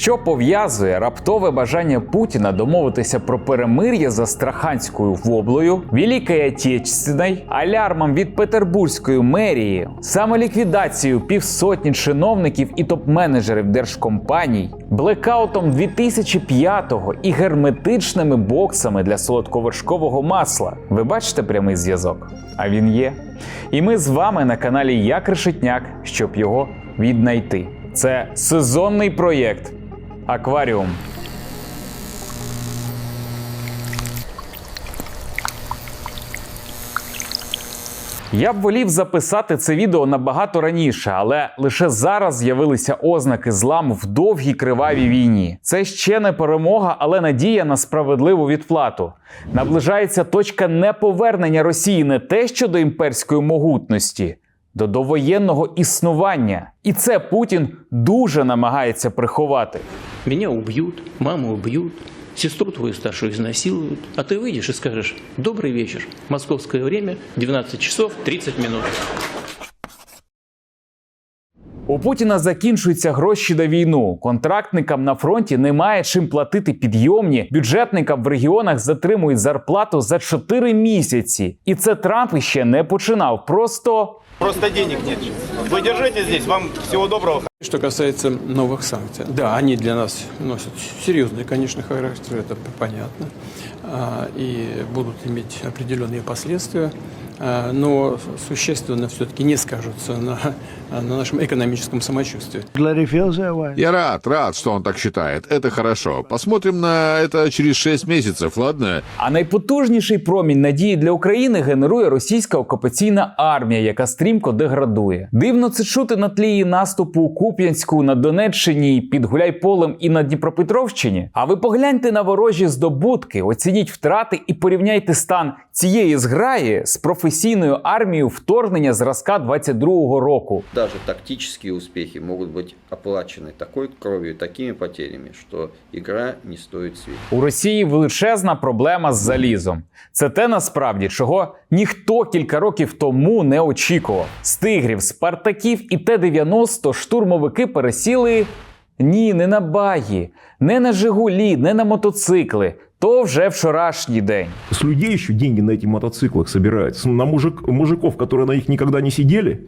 Що пов'язує раптове бажання Путіна домовитися про перемир'я за Страханською воблею, Великою Отечественною, алярмом від Петербурзької мерії, самоліквідацією півсотні чиновників і топ-менеджерів держкомпаній, блекаутом 2005-го і герметичними боксами для солодковершкового масла. Ви бачите прямий зв'язок? А він є. І ми з вами на каналі Як Решетняк, щоб його віднайти. Це сезонний проєкт Акваріум. Я б волів записати це відео набагато раніше, але лише зараз з'явилися ознаки зламу в довгій кривавій війні. Це ще не перемога, але надія на справедливу відплату. Наближається точка неповернення Росії не те щодо імперської могутності, до довоєнного існування. І це Путін дуже намагається приховати. Меня убьют, маму убьют, сестру твою старшую изнасилуют, а ты выйдешь и скажешь «Добрый вечер, московское время, 12 часов 30 минут». У Путіна закінчуються гроші на війну. Контрактникам на фронті немає чим платити підйомні. Бюджетникам в регіонах затримують зарплату за 4 місяці. І це Трамп іще не починав. Просто Просто денег нет. Вы держите здесь, вам всего доброго. Что касается новых санкций, да, они для нас носят серьезный, конечно, характер, это понятно, а, и будут иметь определенные последствия, но существенно все-таки не скажутся на, на нашем экономическом самочувствии. Я рад, рад, что он так считает. Это хорошо. Посмотрим на это через 6 месяцев, ладно? А найпотужніший промінь надії для України генерує російська окупаційна армія, яка стрімко деградує. Дивно це чути на тлі її наступу у Куп'янську, на Донеччині, під Гуляйполем і на Дніпропетровщині. А ви погляньте на ворожі здобутки, оцініть втрати і порівняйте стан цієї зграї з професійною армією вторгнення зразка 22-го року. Даже тактические успехи могут быть оплачены такой кровью, такими потерями, что игра не стоит свеч. У Росії величезна проблема з залізом. Це те насправді, чого ніхто кілька років тому не очікував. З тигрів, спартаків і Т-90 штурмовики пересіли ні, не на багі, не на Жигулі, не на мотоцикли. То вже вчорашній день. С людей еще деньги на этих мотоциклах собирают. На мужик, мужиков, которые на них никогда не сидели.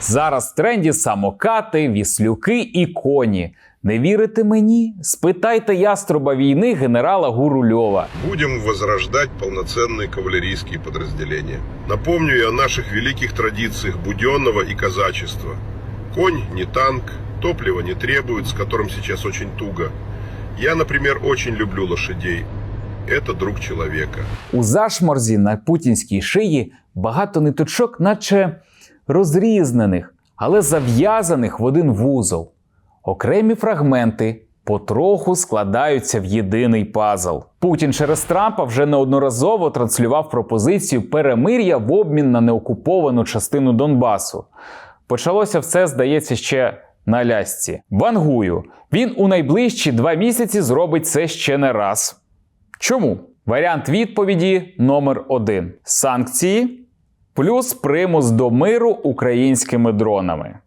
Зараз в тренді самокати, віслюки і коні. Не вірите мені? Спитайте яструба війни генерала Гурульова. Будем возрождать полноценные кавалерийские подразделения. Напомню и о наших великих традициях буденного и казачества. Конь не танк, топлива не требует, с которым сейчас очень туго. Я, например, очень люблю лошадей. Это друг человека. У зашморзі на путінській шиї багато ниточок, наче розрізнених, але зав'язаних в один вузол. Окремі фрагменти потроху складаються в єдиний пазл. Путін через Трампа вже неодноразово транслював пропозицію перемир'я в обмін на неокуповану частину Донбасу. Почалося все, здається, ще на лясці. Вангую. Він у найближчі два місяці зробить це ще не раз. Чому? Варіант відповіді номер один: санкції плюс примус до миру українськими дронами.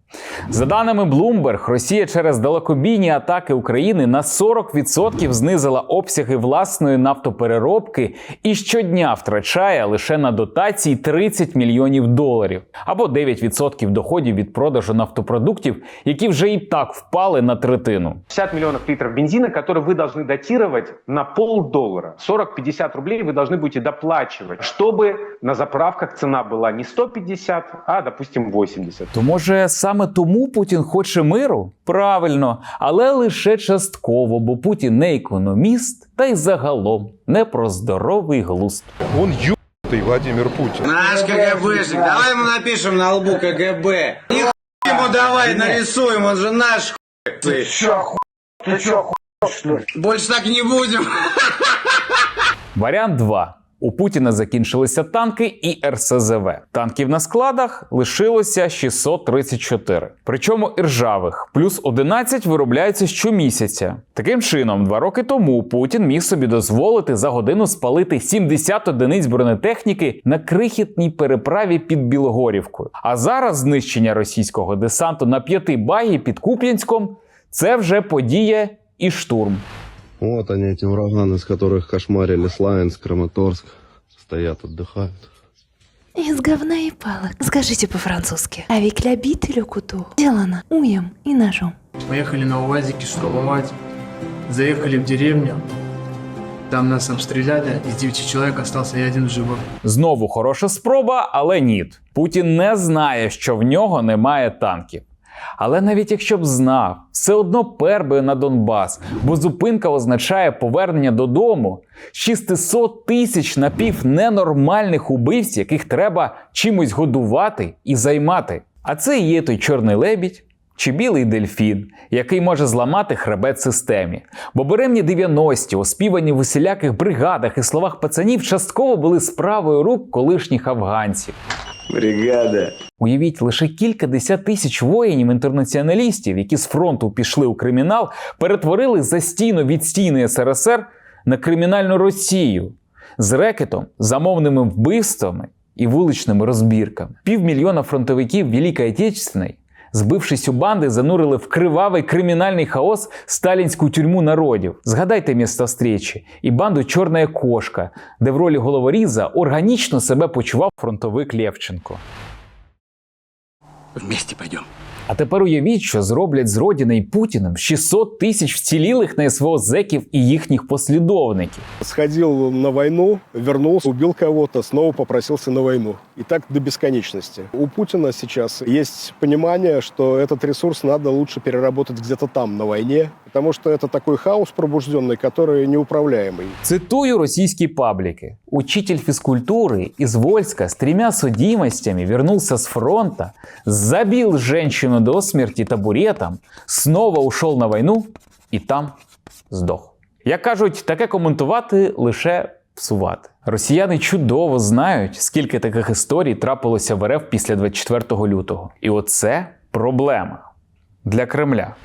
За даними Bloomberg, Росія через далекобійні атаки України на 40% знизила обсяги власної нафтопереробки і щодня втрачає лише на дотації 30 мільйонів доларів або 9% доходів від продажу нафтопродуктів, які вже і так впали на третину. 50 миллионов литров бензина, который вы должны датировать на полдоллара. 40-50 рублей вы должны будете доплачивать, чтобы на заправках цена была не 150, а, допустим, 80. То може саме тому Путін хоче миру? Правильно, але лише частково, бо Путін не економіст, та й загалом не про здоровий глузд. Он ебаный Владимир Путин. Наш КГБшник, давай ему напишем на лбу КГБ. И хуй ему давай нарисуем, он же наш хуй. Ты чё, хуй? Ты чё, хуй, что ли? Больше так не будем. Варіант 2. У Путіна закінчилися танки і РСЗВ. Танків на складах лишилося 634. Причому іржавих, плюс 11 виробляються щомісяця. Таким чином, два роки тому Путін міг собі дозволити за годину спалити 70 одиниць бронетехніки на крихітній переправі під Білогорівкою. А зараз знищення російського десанту на п'яти багі під Куп'янськом це вже подія і штурм. Вот они, эти ураганы, с которых кошмарили Славянск, Краматорск. Стоят, отдыхают. Из говна и палок. Скажите по-французски. Avec la bite et le couteau. Делано уем и ножом. Поехали на УАЗике штурмовать. Заехали в деревню. Там нас обстреляли. Из девяти человек остался я один живой. Знову хороша спроба, але ні. Путін не знає, що в нього немає танків. Але навіть якщо б знав, все одно перби на Донбас, бо зупинка означає повернення додому 600 тисяч напівненормальних убивць, яких треба чимось годувати і займати. А це і є той чорний лебідь чи білий дельфін, який може зламати хребет системі. Бо беремні 90-ті, оспівані в усіляких бригадах і словах пацанів, частково були справою рук колишніх афганців. Бригада. Уявіть, лише кілька десят тисяч воїнів-інтернаціоналістів, які з фронту пішли у кримінал, перетворили застійно відстійний СРСР на кримінальну Росію з рекетом, замовними вбивствами і вуличними розбірками. Півмільйона фронтовиків Великої Отечественної, збившись у банди, занурили в кривавий кримінальний хаос сталінську тюрму народів. Згадайте місто встречі і банду Чорна кошка, де в ролі головоріза органічно себе почував фронтовик Лєвченко. Вместе пойдем. А тепер уявіть, що зроблять з Родіна і Путіним 600 тисяч вцілілих на СВО зеків і їхніх послідовників. Сходил на войну, вернулся, убил кого-то, снова попросился на войну. И так до бесконечности. У Путина сейчас есть понимание, что этот ресурс надо лучше переработать где-то там, на войне, потому что это такой хаос пробужденный, который неуправляемый. Цитую російські пабліки. Учитель физкультуры из Вольска с тремя судимостями вернулся с фронта, забил женщину до смерти табуретом, снова ушел на войну і там здох. Як кажуть, таке коментувати лише псувати. Росіяни чудово знають, скільки таких історій трапилося в РФ після 24 лютого. І оце проблема для Кремля.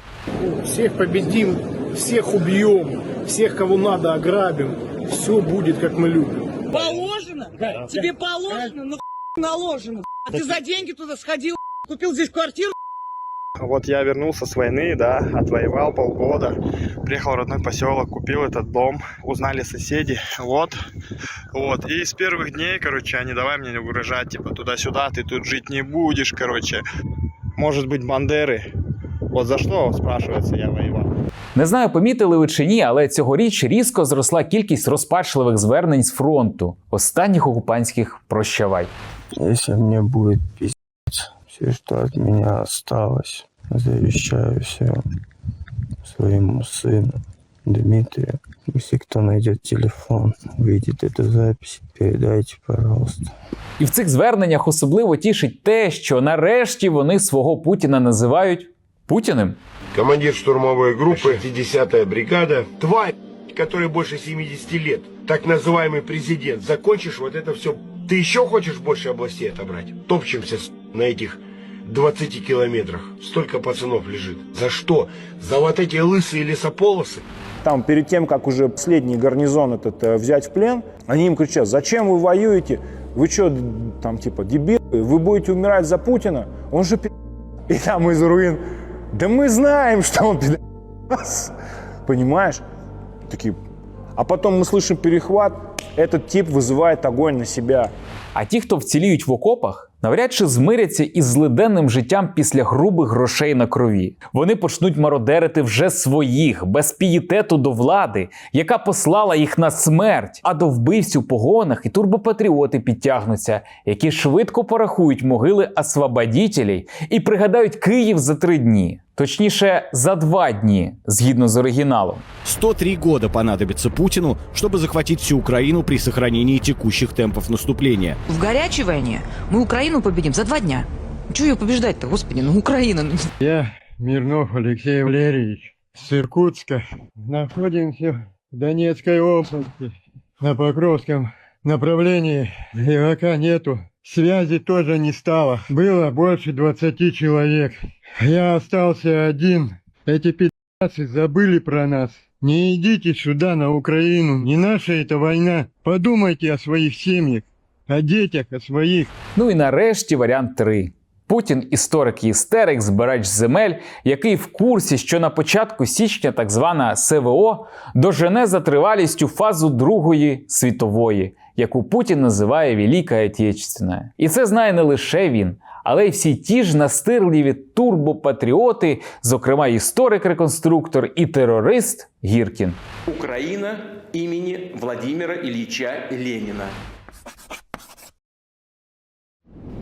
Всех победим, всех убьем, всех, кого надо, ограбим. Все будет, как мы любим. Положено? Тебе положено? Ну наложено. А ты за деньги туда сходил, купил здесь квартиру? Вот я вернулся с войны, да, отвоевал полгода, приехал в родной поселок, купил этот дом, узнали соседи, вот, вот, и с первых дней, короче, они давай мне угрожать, типа, туда-сюда, ты тут жить не будешь, короче, может быть, бандеры, вот за что, спрашивается, я воевал. Не знаю, помітили ви чи ні, але цьогоріч різко зросла кількість розпачливих звернень з фронту останніх окупантських прощавай. Если мне будет пиздец, все, что от меня осталось, завещаю все своему сыну Дмитрию. Если кто найдет телефон, увидит эту запись, передайте, пожалуйста. І в цих зверненнях особливо тішить те, що нарешті вони свого Путіна називають Путіним. Командир штурмовой группы, 50-я бригада. Тварь, которой больше 70 лет. Так называемый президент. Закончишь вот это все. Ты еще хочешь больше областей отобрать? Топчемся с- на этих 20 километрах. Столько пацанов лежит. За что? За вот эти лысые лесополосы? Там, перед тем, как уже последний гарнизон этот э, взять в плен, они им кричат, зачем вы воюете? Вы что, там, типа, дебилы? Вы будете умирать за Путина? Он же пи***. И там из руин, да мы знаем, что он пи***ас». Понимаешь? Такие. А потом мы слышим перехват, этот тип вызывает огонь на себя. А ті, хто вціліють в окопах, навряд чи змиряться із злиденним життям після грубих грошей на крові. Вони почнуть мародерити вже своїх, без пієтету до влади, яка послала їх на смерть. А до вбивців погонах і турбопатріоти підтягнуться, які швидко порахують могили освободітелей і пригадають Київ за три дні. Точніше, за два дні, згідно з оригіналом. 103 года понадобится Путину, чтобы захватить всю Украину при сохранении текущих темпов наступления. В горячей войне мы Украину победим за два дня. Чего ее побеждать-то, господи, ну Украина. Я Мирнов Алексей Валерьевич с Иркутска. Находимся в Донецкой области, на Покровском направлении игрока нету. Связи тоже не стало. Было больше 20 человек. Я остался один. Эти пи***цы забыли про нас. Не идите сюда, на Украину. Не наша эта война. Подумайте о своих семьях, о детях, о своих. Ну і нарешті варіант 3. Путін історик і істерик, збирач земель, який в курсі, що на початку січня так звана СВО дожене за тривалістю фазу Другої світової, яку Путін називає Велика Отечественна. І це знає не лише він, але й всі ті ж настирливі турбопатріоти, зокрема історик-реконструктор і терорист Гіркін. Украина имени Владимира Ильича Ленина.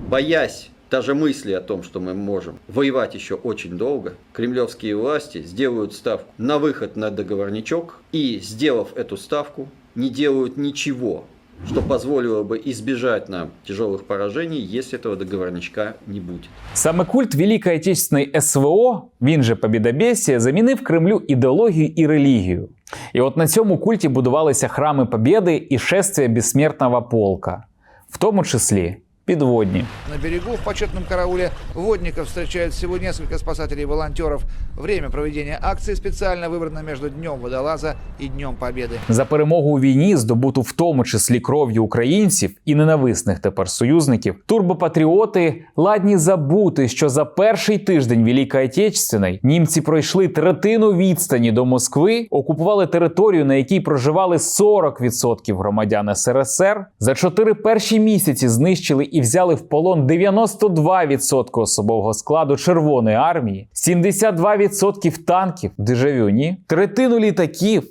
Боясь даже мысли о том, что мы можем воевать еще очень долго, кремлевские власти сделают ставку на выход на договорничок и, сделав эту ставку, не делают ничего, что позволило бы избежать нам тяжелых поражений, если этого договорничка не будет. Саме культ Великої Отечественної СВО, він же Побєдобєсія, замінив Кремлю ідеологію і релігію. І от на цьому культі будувалися храми Побєди і шествия безсмертного полка, в тому числі Підводні. На берегу в почетном карауле водников встречают всего несколько спасателей и волонтеров. Время проведения акции специально выбрано между Днем Водолаза и Днем Победы. За перемогу у війні, здобуту в тому числі кров'ю українців і ненависних тепер союзників, турбопатріоти ладні забути, що за перший тиждень Великої Отечественної німці пройшли третину відстані до Москви, окупували територію, на якій проживали 40% громадян СРСР. За чотири перші місяці знищили і взяли в полон 92% особового складу Червоної армії, 72% танків, дежавю, ні? третину літаків.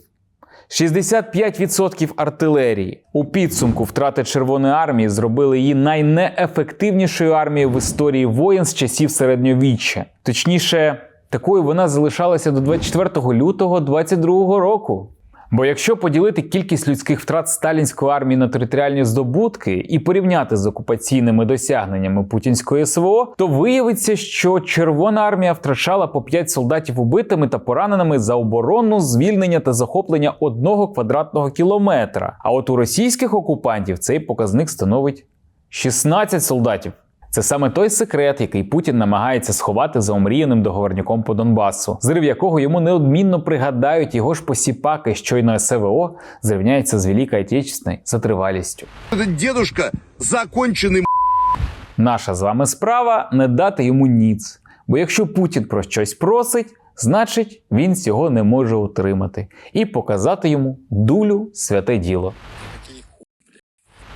65% артилерії. У підсумку втрати Червоної армії зробили її найнеефективнішою армією в історії воєн з часів середньовіччя. Точніше, такою вона залишалася до 24 лютого 22 року. Бо якщо поділити кількість людських втрат сталінської армії на територіальні здобутки і порівняти з окупаційними досягненнями путінської СВО, то виявиться, що Червона армія втрачала по 5 солдатів убитими та пораненими за оборону, звільнення та захоплення одного квадратного кілометра. А от у російських окупантів цей показник становить 16 солдатів. Це саме той секрет, який Путін намагається сховати за омріяним договорняком по Донбасу, зрив якого йому неодмінно пригадають його ж посіпаки, щойно СВО зрівняється з Великою Отечественною за тривалістю. Дедушка закончений Наша з вами справа не дати йому ніц. Бо якщо Путін про щось просить, значить він цього не може утримати і показати йому дулю святе діло.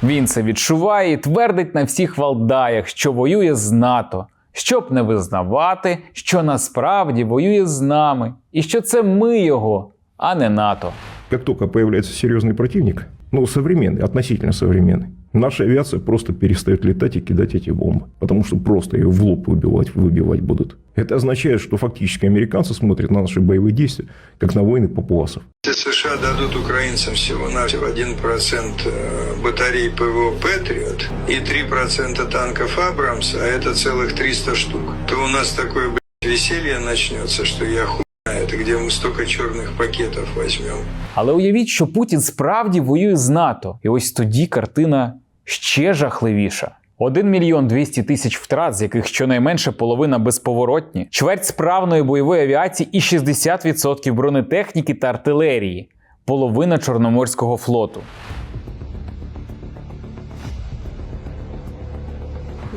Він це відчуває і твердить на всіх валдаях, що воює з НАТО, щоб не визнавати, що насправді воює з нами, і що це ми його, а не НАТО. Как только появляется серьезный противник, ну, современный, относительно современный, наша авиация просто перестает летать и кидать эти бомбы. Потому что просто ее в лоб выбивать, выбивать будут. Это означает, что фактически американцы смотрят на наши боевые действия, как на войны папуасов. Если США дадут украинцам всего-навсего 1% батарей ПВО «Патриот» и 3% танков «Абрамс», а это целых 300 штук, то у нас такое, блядь, веселье начнется, что я хуй знает, где мы столько черных пакетов возьмем. Але уявіть, що Путін справді воює з НАТО, і ось тоді картина ще жахливіша. 1 мільйон 200 тисяч втрат, з яких щонайменше половина безповоротні, чверть справної бойової авіації і 60% бронетехніки та артилерії, половина Чорноморського флоту.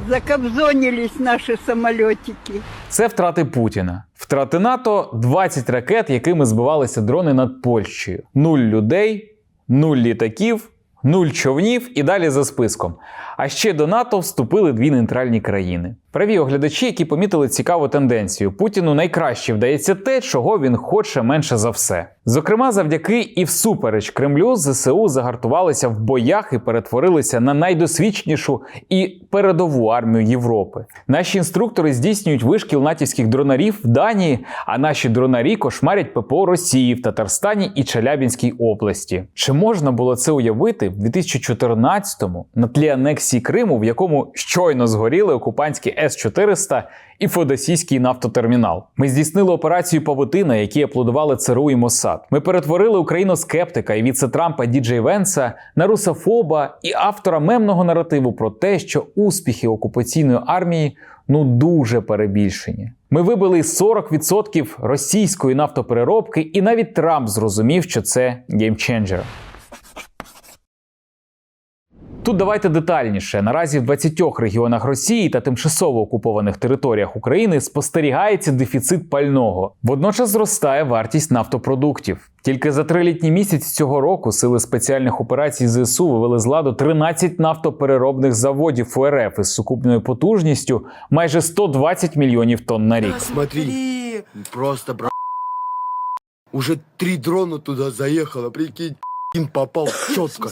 Закобзонились наши самолетики. Це втрати Путіна. Втрати НАТО 20 ракет, якими збивалися дрони над Польщею. Нуль людей, нуль літаків, нуль човнів і далі за списком. А ще до НАТО вступили дві нейтральні країни. Праві оглядачі, які помітили цікаву тенденцію, Путіну найкраще вдається те, чого він хоче менше за все. Зокрема, завдяки і всупереч Кремлю ЗСУ загартувалися в боях і перетворилися на найдосвідченішу і передову армію Європи. Наші інструктори здійснюють вишкіл натівських дронарів в Данії, а наші дронарі кошмарять ППО Росії в Татарстані і Челябінській області. Чи можна було це уявити в 2014-му на тлі анексії Криму, в якому щойно згоріли окупантські С-400 і Феодосійський нафтотермінал. Ми здійснили операцію Павутина, які аплодували ЦРУ і Мосад. Ми перетворили україноскептика і віце-Трампа Діджей Венса на русофоба і автора мемного наративу про те, що успіхи окупаційної армії ну дуже перебільшені. Ми вибили 40% російської нафтопереробки, і навіть Трамп зрозумів, що це геймченджер. Тут давайте детальніше. Наразі в 20 регіонах Росії та тимчасово окупованих територіях України спостерігається дефіцит пального. Водночас зростає вартість нафтопродуктів. Тільки за три літні місяці цього року сили спеціальних операцій ЗСУ вивели з ладу 13 нафтопереробних заводів УРФ із сукупною потужністю майже 120 мільйонів тонн на рік. Смотри, просто бра... Уже три дрона туда заехало, прикинь, им попал четко.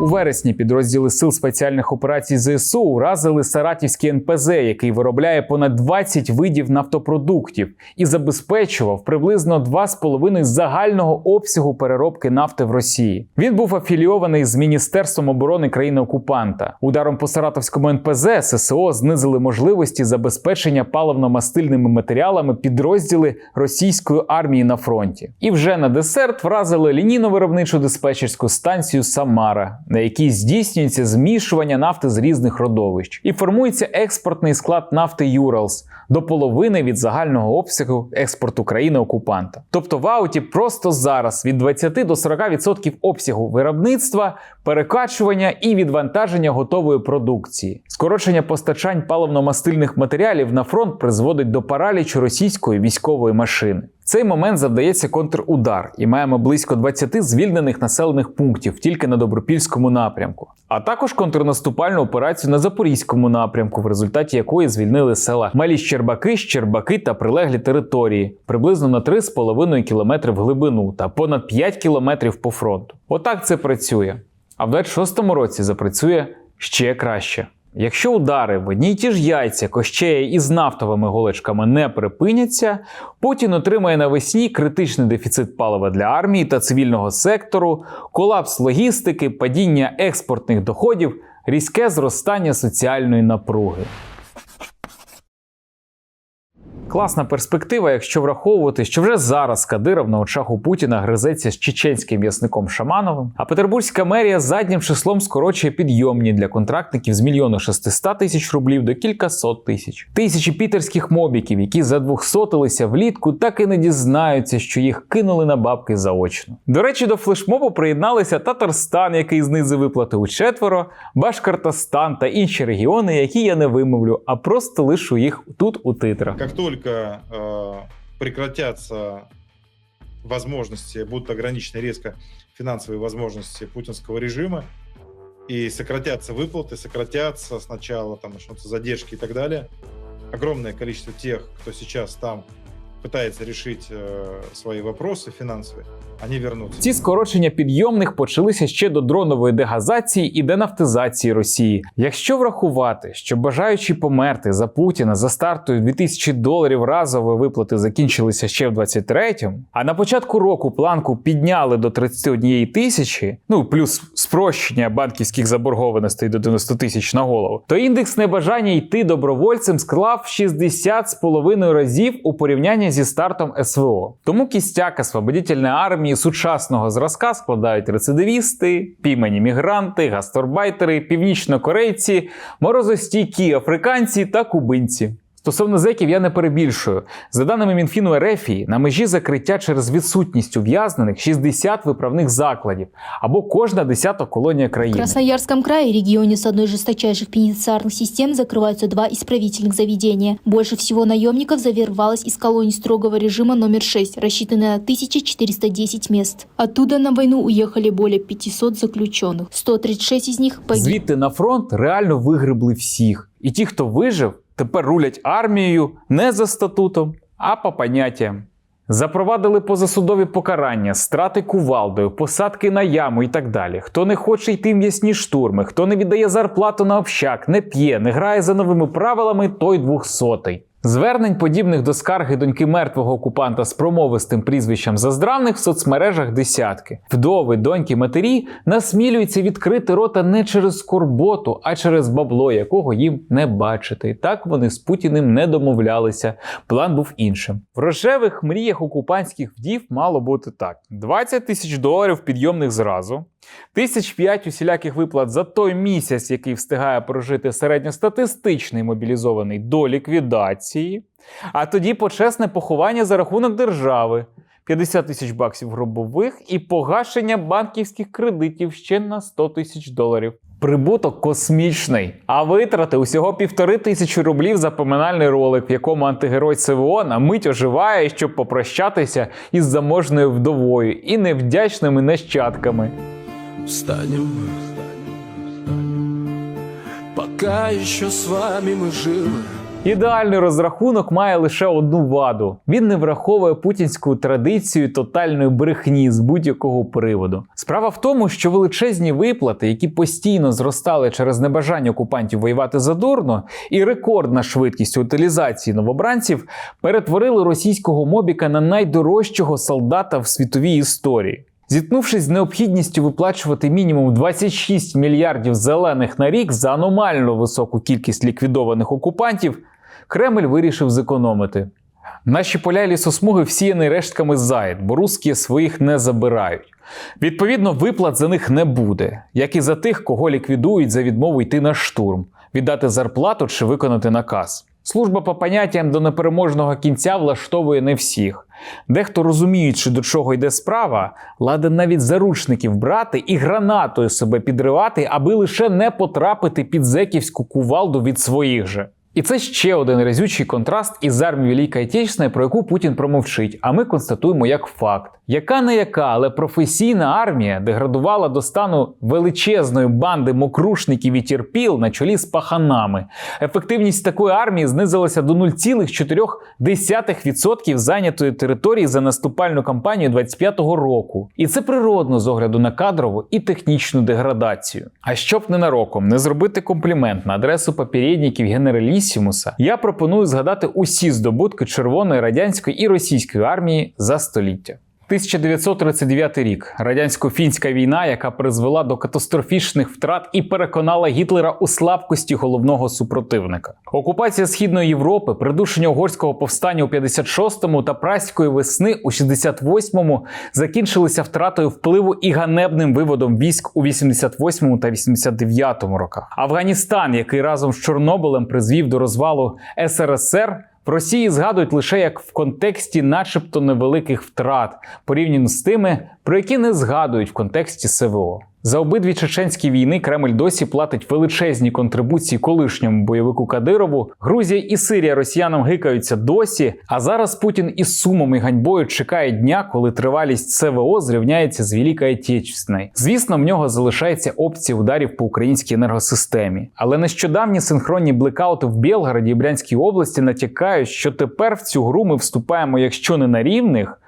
У вересні підрозділи сил спеціальних операцій ЗСУ уразили Саратівський НПЗ, який виробляє понад 20 видів нафтопродуктів і забезпечував приблизно 2,5 загального обсягу переробки нафти в Росії. Він був афілійований з Міністерством оборони країни-окупанта. Ударом по Саратовському НПЗ ССО знизили можливості забезпечення паливно-мастильними матеріалами підрозділи російської армії на фронті. І вже на десерт вразили лінійно-виробничу диспетчерську станцію Самара на якій здійснюється змішування нафти з різних родовищ, і формується експортний склад нафти Юралс до половини від загального обсягу експорту країни-окупанта. Тобто в ауті просто зараз від 20 до 40% обсягу виробництва, перекачування і відвантаження готової продукції. Скорочення постачань паливно-мастильних матеріалів на фронт призводить до паралічу російської військової машини. В цей момент завдається контрудар, і маємо близько 20 звільнених населених пунктів тільки на Добропільському напрямку, а також контрнаступальну операцію на Запорізькому напрямку, в результаті якої звільнили села Малі Щербаки, Щербаки та прилеглі території приблизно на 3,5 км в глибину та понад 5 км по фронту. Отак це працює. А в 26-му році запрацює ще краще. Якщо удари в одні й ті ж яйця Кощея із нафтовими голочками не припиняться, Путін отримає навесні критичний дефіцит палива для армії та цивільного сектору, колапс логістики, падіння експортних доходів, різке зростання соціальної напруги. Класна перспектива, якщо враховувати, що вже зараз Кадиров на очах у Путіна гризеться з чеченським м'ясником Шамановим, а Петербурзька мерія заднім числом скорочує підйомні для контрактників з мільйону 600 тисяч рублів до кількасот тисяч. Тисячі пітерських мобіків, які задвухсотилися влітку, так і не дізнаються, що їх кинули на бабки заочно. До речі, до флешмобу приєдналися Татарстан, який знизив виплати у четверо, Башкортостан та інші регіони, які я не вимовлю, а просто лишу їх тут у титрах. Только э, прекратятся возможности, будут ограничены резко финансовые возможности путинского режима, и сократятся выплаты, сократятся сначала, там начнутся задержки и так далее, огромное количество тех, кто сейчас там пытается решить э, свои вопросы финансовые, они вернутся. Ці скорочення підйомних почалися ще до дронової дегазації і денафтизації Росії. Якщо врахувати, що бажаючи померти за Путіна за стартою 2000 доларів разової виплати закінчилися ще в 23-му, а на початку року планку підняли до 31 тисячі, ну плюс спрощення банківських заборгованостей до 90 тисяч на голову, то індекс небажання йти добровольцем склав 60,5 разів у порівнянні зі стартом СВО. Тому кістяк освободітельної армії сучасного зразка складають рецидивісти, піймані мігранти, гастарбайтери, північнокорейці, морозостійкі африканці та кубинці. Стосовно зеків я не перебільшую. За даними Мінфіну Ерефії, на межі закриття через відсутність ув'язнених 60 виправних закладів або кожна десята колонія В країни. Красноярском крае, регионе с одной из жесточайших пенитенциарных систем, закрываются два исправительных заведения. Больше всего наемников завербовалось из колоний строгого режима номер 6, рассчитанной на 1410 мест. Оттуда на войну уехали более 500 заключенных. 136 из них погибли. Звідти на фронт реально вигребли всіх. І ті, хто вижив, тепер рулять армією не за статутом, а по поняттям. Запровадили позасудові покарання, страти кувалдою, посадки на яму і так далі. Хто не хоче йти в м'ясні штурми, хто не віддає зарплату на общак, не п'є, не грає за новими правилами, той двохсотий. Звернень, подібних до скарги доньки мертвого окупанта з промовистим прізвищем заздравних в соцмережах десятки. Вдови, доньки, матері насмілюються відкрити рота не через скорботу, а через бабло, якого їм не бачити. Так вони з Путіним не домовлялися. План був іншим. В рожевих мріях окупантських вдів мало бути так: 20 тисяч доларів підйомних зразу. Тисяч п'ять усіляких виплат за той місяць, який встигає прожити середньостатистичний мобілізований до ліквідації, а тоді почесне поховання за рахунок держави. 50 тисяч баксів гробових і погашення банківських кредитів ще на 100 тисяч доларів. Прибуток космічний, а витрати усього півтори тисячі рублів за поминальний ролик, в якому антигерой СВО на мить оживає, щоб попрощатися із заможною вдовою і невдячними нащадками. Встанем, пока еще с вами мы живы. Ідеальний розрахунок має лише одну ваду: він не враховує путінську традицію тотальної брехні з будь-якого приводу. Справа в тому, що величезні виплати, які постійно зростали через небажання окупантів воювати задурно, і рекордна швидкість утилізації новобранців перетворили російського мобіка на найдорожчого солдата в світовій історії. Зіткнувшись з необхідністю виплачувати мінімум 26 мільярдів зелених на рік за аномально високу кількість ліквідованих окупантів, Кремль вирішив зекономити. Наші поля лісосмуги всіяні рештками заєд, бо русські своїх не забирають. Відповідно, виплат за них не буде, як і за тих, кого ліквідують за відмову йти на штурм, віддати зарплату чи виконати наказ. Служба по поняттям до непереможного кінця влаштовує не всіх. Дехто розуміючи, до чого йде справа, ладен навіть заручників брати і гранатою себе підривати, аби лише не потрапити під зеківську кувалду від своїх же. І це ще один разючий контраст із армією Великої Отечественної, про яку Путін промовчить, а ми констатуємо як факт. Яка не яка, але професійна армія деградувала до стану величезної банди мокрушників і терпіл на чолі з паханами. Ефективність такої армії знизилася до 0,4% зайнятої території за наступальну кампанію 25-го року. І це природно з огляду на кадрову і технічну деградацію. А щоб ненароком не зробити комплімент на адресу попередників генералісімуса, я пропоную згадати усі здобутки Червоної радянської і російської армії за століття. 1939 рік радянсько-фінська війна, яка призвела до катастрофічних втрат і переконала Гітлера у слабкості головного супротивника. Окупація східної Європи, придушення угорського повстання у 56-му та праської весни у 68-му закінчилися втратою впливу і ганебним виводом військ у 88-му та 89-му роках. Афганістан, який разом з Чорнобилем призвів до розвалу СРСР. В Росії згадують лише як в контексті, начебто, невеликих втрат, порівняно з тими, про які не згадують в контексті СВО. За обидві чеченські війни Кремль досі платить величезні контрибуції колишньому бойовику Кадирову. Грузія і Сирія росіянам гикаються досі. А зараз Путін із сумом і ганьбою чекає дня, коли тривалість СВО зрівняється з Великою Отечественною. Звісно, в нього залишається опція ударів по українській енергосистемі. Але нещодавні синхронні блекаути в Білгороді і Брянській області натякають, що тепер в цю гру ми вступаємо, якщо не на рівних.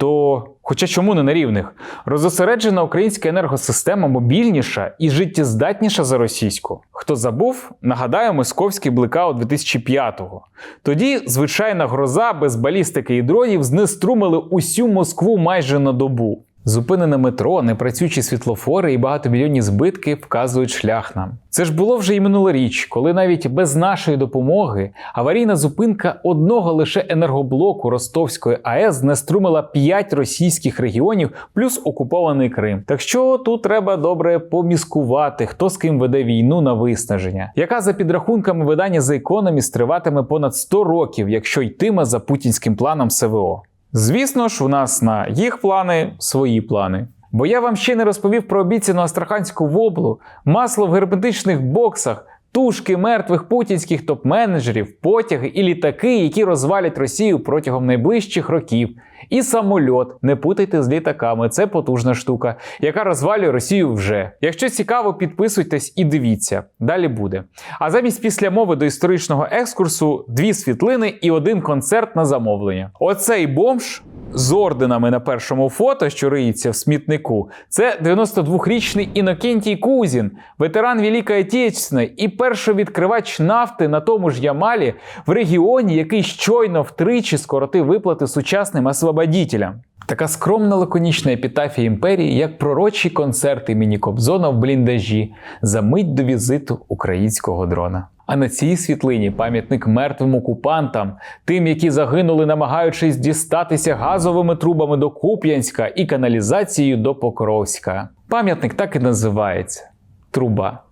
То, хоча чому не на рівних, розосереджена українська енергосистема мобільніша і життєздатніша за російську. Хто забув, нагадаю, московський блекаут 2005-го. Тоді звичайна гроза без балістики і дронів знеструмили усю Москву майже на добу. Зупинене метро, непрацюючі світлофори і багатомільйонні збитки вказують шлях нам. Це ж було вже і минулоріч, коли навіть без нашої допомоги аварійна зупинка одного лише енергоблоку Ростовської АЕС знеструмила 5 російських регіонів плюс окупований Крим. Так що тут треба добре поміскувати, хто з ким веде війну на виснаження, яка за підрахунками видання The Economist триватиме понад 100 років, якщо йтиме за путінським планом СВО. Звісно ж, у нас на їх плани свої плани. Бо я вам ще не розповів про обіцяну астраханську воблу, масло в герметичних боксах, тушки мертвих путінських топ-менеджерів, потяги і літаки, які розвалять Росію протягом найближчих років, І самольот, не путайте з літаками, це потужна штука, яка розвалює Росію вже. Якщо цікаво, підписуйтесь і дивіться. Далі буде. А замість після мови до історичного екскурсу дві світлини і один концерт на замовлення. Оцей бомж з орденами на першому фото, що риється в смітнику, це 92-річний Інокентій Кузін, ветеран Великої Отечественної і перший відкривач нафти на тому ж Ямалі в регіоні, який щойно втричі скоротив виплати сучасним освободітелям. Така скромна лаконічна епітафія імперії, як пророчий концерт імені Кобзона в бліндажі за мить до візиту українського дрона. А на цій світлині пам'ятник мертвим окупантам, тим, які загинули, намагаючись дістатися газовими трубами до Куп'янська і каналізацією до Покровська. Пам'ятник так і називається Труба.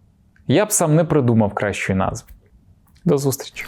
Я б сам не придумав кращої назви. До зустрічі!